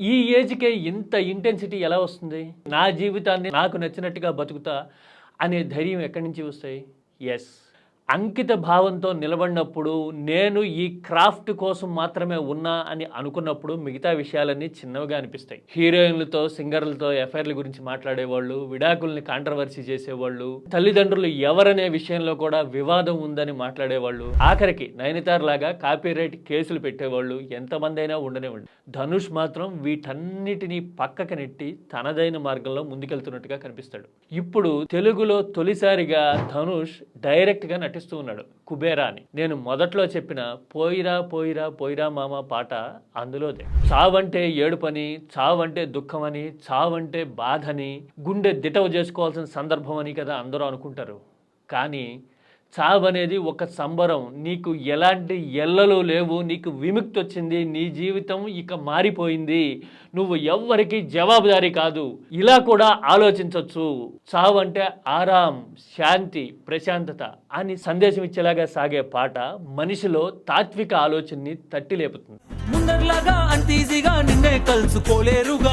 ఈ ఏజ్కే ఇంత ఇంటెన్సిటీ ఎలా వస్తుంది? నా జీవితాన్ని నాకు నచ్చినట్టుగా బతుకుతా అనే ధైర్యం ఎక్కడి నుంచి వస్తాయి? ఎస్ అంకిత భావంతో నిలబడినప్పుడు నేను ఈ క్రాఫ్ట్ కోసం మాత్రమే ఉన్నా అని అనుకున్నప్పుడు మిగతా విషయాలన్నీ చిన్నవిగా అనిపిస్తాయి. హీరోయిన్లతో సింగర్లతో ఎఫ్ఐఆర్ల గురించి మాట్లాడేవాళ్ళు విడాకుల్ని కాంట్రవర్సీ చేసేవాళ్ళు తల్లిదండ్రులు ఎవరనే విషయంలో కూడా వివాదం ఉందని మాట్లాడేవాళ్ళు ఆఖరికి నయనతార్ లాగా కాపీరైట్ కేసులు పెట్టేవాళ్ళు ఎంతమంది అయినా ఉండనివ్వండి. ధనుష్ మాత్రం వీటన్నిటినీ పక్కకి నెట్టి తనదైన మార్గంలో ముందుకెళ్తున్నట్టుగా కనిపిస్తాడు. ఇప్పుడు తెలుగులో తొలిసారిగా ధనుష్ డైరెక్ట్గా నటి నటిస్తూ ఉన్నాడు. కుబేరా అని నేను మొదట్లో చెప్పిన పోయిరా పోయిరా పోయిరా మామ పాట అందులోదే. చావంటే ఏడుపని చావంటే దుఃఖమని చావంటే బాధని గుండె దిటవు చేసుకోవాల్సిన సందర్భం అని కదా అందరూ అనుకుంటారు. కానీ చావు అనేది ఒక సంబరం. నీకు ఎలాంటి ఎల్లలు లేవు నీకు విముక్తి వచ్చింది నీ జీవితం ఇక మారిపోయింది. నువ్వు ఎవ్వరికి జవాబుదారీ కాదు. ఇలా కూడా ఆలోచించవచ్చు చావు అంటే ఆరాం శాంతి ప్రశాంతత అని సందేశం ఇచ్చేలాగా సాగే పాట మనిషిలో తాత్విక ఆలోచనని తట్టి లేపుతుంది ముందర్లాగా అంత ఈజీగా నిన్నే కలుసుకోలేరుగా.